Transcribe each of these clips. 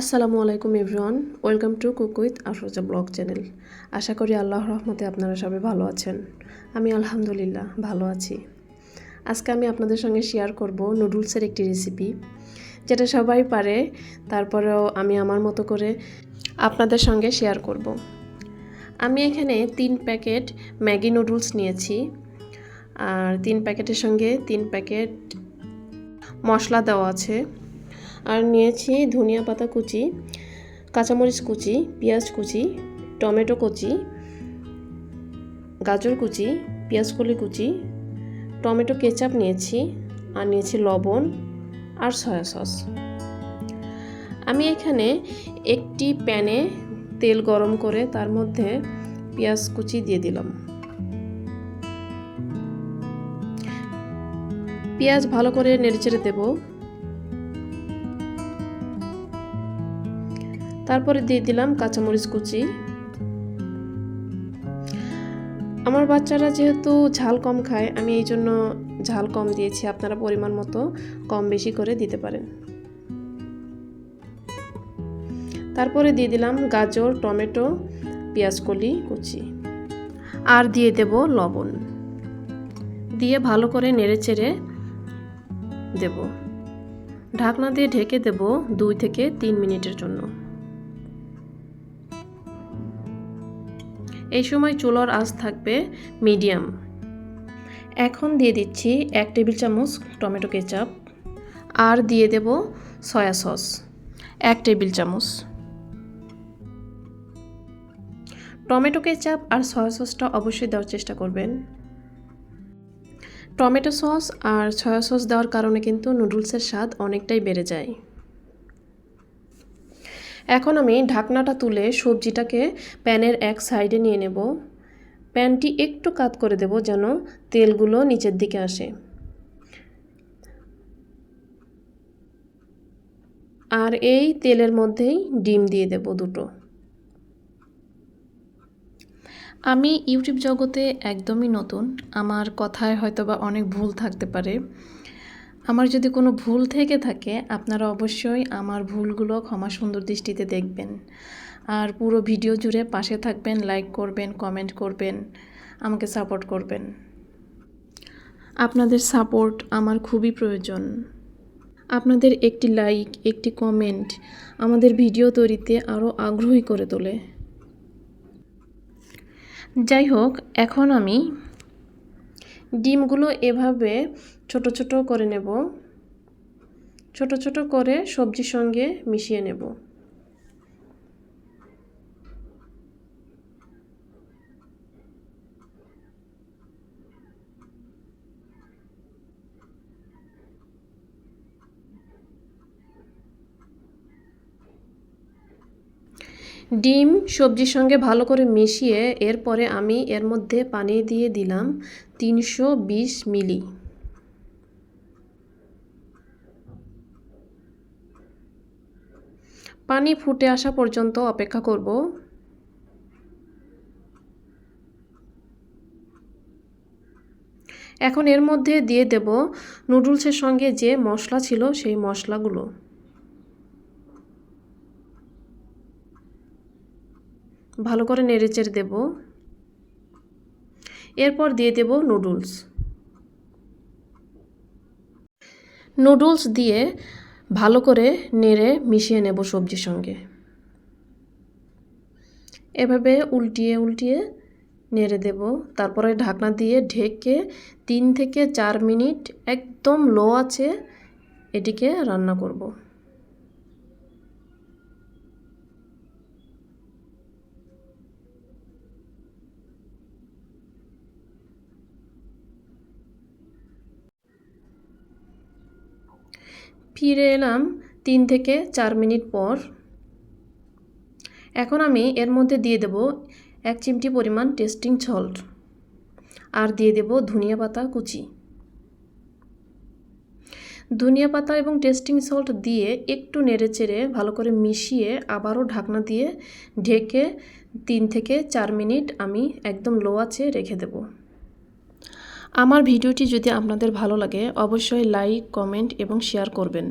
আসসালামু আলাইকুম everyone, welcome to cook with Afroza blog channel. আশা করি আল্লাহ রহমতে আপনারা সবাই ভালো আছেন। আমি আলহামদুলিল্লাহ ভালো আছি। আজকে আমি আপনাদের সঙ্গে শেয়ার করব নুডলসের একটি রেসিপি যেটা সবাই পারে, তারপরেও আমি আমার মতো করে আপনাদের সঙ্গে শেয়ার করব। আমি এখানে তিন প্যাকেট ম্যাগি নুডলস নিয়েছি, আর তিন প্যাকেটের সঙ্গে তিন প্যাকেট মশলা দেওয়া আছে। আর নিয়েছি ধনিয়া পাতা কুচি, কাঁচামরিচ কুচি, পেঁয়াজ কুচি, টমেটো কুচি, গাজর কুচি, পেঁয়াজ কলি কুচি, টমেটো কেচাপ নিয়েছি আর নিয়েছি লবণ আর সয়া সস। আমি এখানে একটি প্যানে তেল গরম করে তার মধ্যে পেঁয়াজ কুচি দিয়ে দিলাম। পেঁয়াজ ভালো করে নেড়েচেড়ে দেবো। তারপরে দিয়ে দিলাম কাঁচামরিচ কুচি। আমার বাচ্চারা যেহেতু ঝাল কম খায়, আমি এই জন্য ঝাল কম দিয়েছি। আপনারা পরিমাণ মতো কম বেশি করে দিতে পারেন। তারপরে দিয়ে দিলাম গাজর, টমেটো পেঁয়াজকলি কুচি। আর দিয়ে দেব লবণ। দিয়ে ভালো করে নেড়ে চেড়ে দেব। ঢাকনা দিয়ে ঢেকে দেব দুই থেকে তিন মিনিটের জন্য। এই সময় চুলোর আঁচ থাকবে মিডিয়াম। এখন দিয়ে দিচ্ছি এক টেবিল চামচ টমেটো কেচাপ আর দিয়ে দেব সয়া সস, এক টেবিল চামচ। টমেটো কেচাপ আর সয়া সসটা অবশ্যই দেওয়ার চেষ্টা করবেন। টমেটো সস আর সয়া সস দেওয়ার কারণে কিন্তু নুডলসের স্বাদ অনেকটাই বেড়ে যায়। এখন আমি ঢাকনাটা তুলে সবজিটাকে প্যানের এক সাইডে নিয়ে নেব। প্যানটি একটু কাত করে দেব যেন তেলগুলো নিচের দিকে আসে। আর এই তেলের মধ্যেই ডিম দিয়ে দেব দুটো। আমি ইউটিউব জগতে একদমই নতুন। আমার কথায় হয়তো বা অনেক ভুল থাকতে পারে। আমার যদি কোনো ভুল থেকে থাকে, আপনারা অবশ্যই আমার ভুলগুলো ক্ষমা সুন্দর দৃষ্টিতে দেখবেন। আর পুরো ভিডিও জুড়ে পাশে থাকবেন লাইক করবেন কমেন্ট করবেন, আমাকে সাপোর্ট করবেন। আপনাদের সাপোর্ট আমার খুবই প্রয়োজন। আপনাদের একটি লাইক একটি কমেন্ট আমাদের ভিডিও তৈরিতে আরও আগ্রহী করে তোলে। যাই হোক, এখন আমি ডিমগুলো এভাবে ছোট ছোট করে নেব। ছোট ছোট করে সবজির সঙ্গে মিশিয়ে নেব। ডিম সবজির সঙ্গে ভালো করে মিশিয়ে এরপরে আমি এর মধ্যে পানি দিয়ে দিলাম তিনশো বিশ মিলি। পানি ফুটে আসা পর্যন্ত অপেক্ষা করব। এখন এর মধ্যে দিয়ে দেব নুডলসের সঙ্গে যে মশলা ছিল সেই মশলাগুলো। ভালো করে নেড়েচেড়ে দেব। এরপর দিয়ে দেব নুডলস নুডলস দিয়ে ভালো করে নেড়ে মিশিয়ে নেব সবজির সঙ্গে। এভাবে উল্টিয়ে উল্টিয়ে নেড়ে দেব। তারপরে ঢাকনা দিয়ে ঢেকে তিন থেকে চার মিনিট একদম লো আছে এটিকে রান্না করব। ফিরে এলাম তিন থেকে চার মিনিট পর। এখন আমি এর মধ্যে দিয়ে দেব এক চিমটি পরিমাণ টেস্টিং সল্ট আর দিয়ে দেব ধনিয়া পাতা কুচি। ধনিয়া পাতা এবং টেস্টিং সল্ট দিয়ে একটু নেড়ে চেড়ে ভালো করে মিশিয়ে আবারও ঢাকনা দিয়ে ঢেকে তিন থেকে চার মিনিট আমি একদম লো আছে রেখে দেব। আমার ভিডিওটি যদি আপনাদের ভালো লাগে, অবশ্যই লাইক, কমেন্ট এবং শেয়ার করবেন।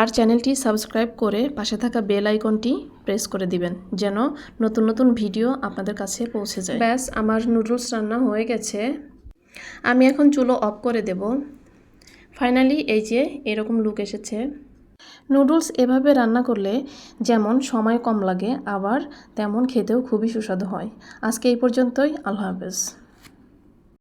আর চ্যানেলটি সাবস্ক্রাইব করে পাশে থাকা বেল আইকনটি প্রেস করে দিবেন, যেন নতুন নতুন ভিডিও আপনাদের কাছে পৌঁছে যায়। ব্যাস, আমার নুডলস রান্না হয়ে গেছে। আমি এখন চুলো অফ করে দেব। ফাইনালি এই যে এরকম লুক এসেছে। নুডলস এভাবে রান্না করলে যেমন সময় কম লাগে, আবার তেমন খেতেও খুবই সুস্বাদু হয়। আজকে এই পর্যন্তই, আল্লাহ হাফেজ।